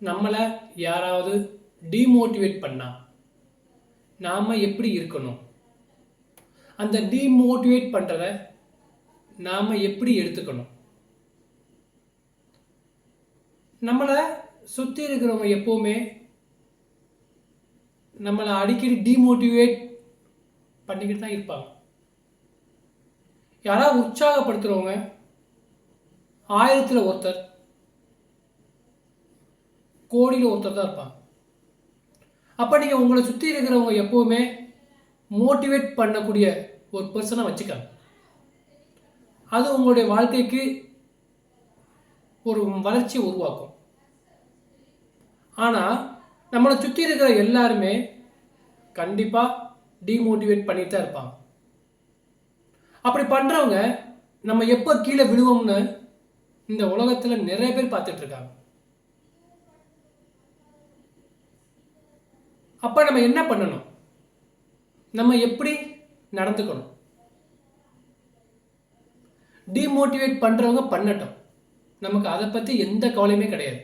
நம்மளை யாராவது டீமோட்டிவேட் பண்ணா நாம் எப்படி இருக்கணும்? அந்த டீமோட்டிவேட் பண்ணுறத நாம் எப்படி எடுத்துக்கணும்? நம்மளை சுற்றி இருக்கிறவங்க எப்போவுமே நம்மளை அடிக்கடி டீமோட்டிவேட் பண்ணிக்கிட்டு தான் இருப்பாங்க. யாராவது உற்சாகப்படுத்துகிறவங்க ஆயிரத்தில் ஒருத்தர் கோடியில் ஒருத்தர் தான் இருப்பாங்க. அப்போ நீங்கள் உங்களை சுற்றி இருக்கிறவங்க எப்போவுமே மோட்டிவேட் பண்ணக்கூடிய ஒரு பர்சனை வச்சுக்காங்க. அது உங்களுடைய வாழ்க்கைக்கு ஒரு வளர்ச்சியை உருவாக்கும். ஆனால் நம்மளை சுற்றி இருக்கிற எல்லாருமே கண்டிப்பாக டீமோட்டிவேட் பண்ணிட்டு தான் இருப்பாங்க. அப்படி பண்ணுறவங்க நம்ம எப்போ கீழே விழுவோம்னு இந்த உலகத்தில் நிறைய பேர் பார்த்துட்ருக்காங்க அப்போ நம்ம என்ன பண்ணணும்? நம்ம எப்படி நடந்துக்கணும்? டீமோட்டிவேட் பண்ணுறவங்க பண்ணட்டும். நமக்கு அதை பற்றி எந்த கவலையுமே கிடையாது.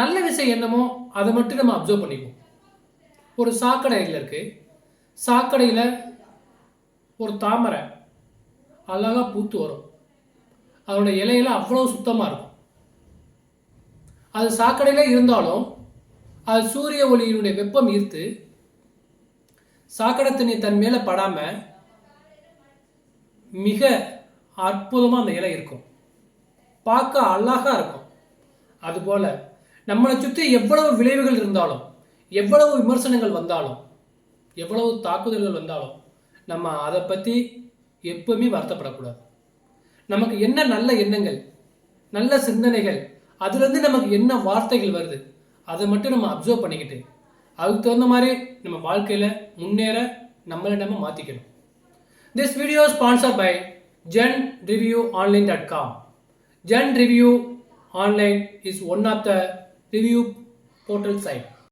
நல்ல விஷயம் என்னமோ அதை மட்டும் நம்ம அப்சர்வ் பண்ணிப்போம் ஒரு சாக்கடையில் இருக்குது சாக்கடையில் ஒரு தாமரை அழகாக பூத்து வரும். அதோட இலையில அவ்வளோ சுத்தமாக இருக்கும். அது சாக்கடையில் இருந்தாலும் அது சூரிய ஒளியினுடைய வெப்பம் ஈர்த்து சாக்கடை தண்ணி தன் மேலே படாமல் மிக அற்புதமாக அந்த இலை இருக்கும். பார்க்க அழகாக இருக்கும். அதுபோல் நம்மளை சுற்றி எவ்வளவு விளைவுகள் இருந்தாலும் எவ்வளவு விமர்சனங்கள் வந்தாலும் எவ்வளவு தாக்குதல்கள் வந்தாலும் நம்ம அதை பற்றி எப்பவுமே வருத்தப்படக்கூடாது. நமக்கு என்ன நல்ல எண்ணங்கள் நல்ல சிந்தனைகள் அதுலேருந்து நமக்கு என்ன வார்த்தைகள் வருது அதை மட்டும் நம்ம அப்சர்வ் பண்ணிக்கிட்டு அதுக்கு தகுந்த மாதிரி நம்ம வாழ்க்கையில் முன்னேற நம்மளை நம்ம மாற்றிக்கணும் this video sponsor by Gen review online dot com Gen review online is one of the review portal site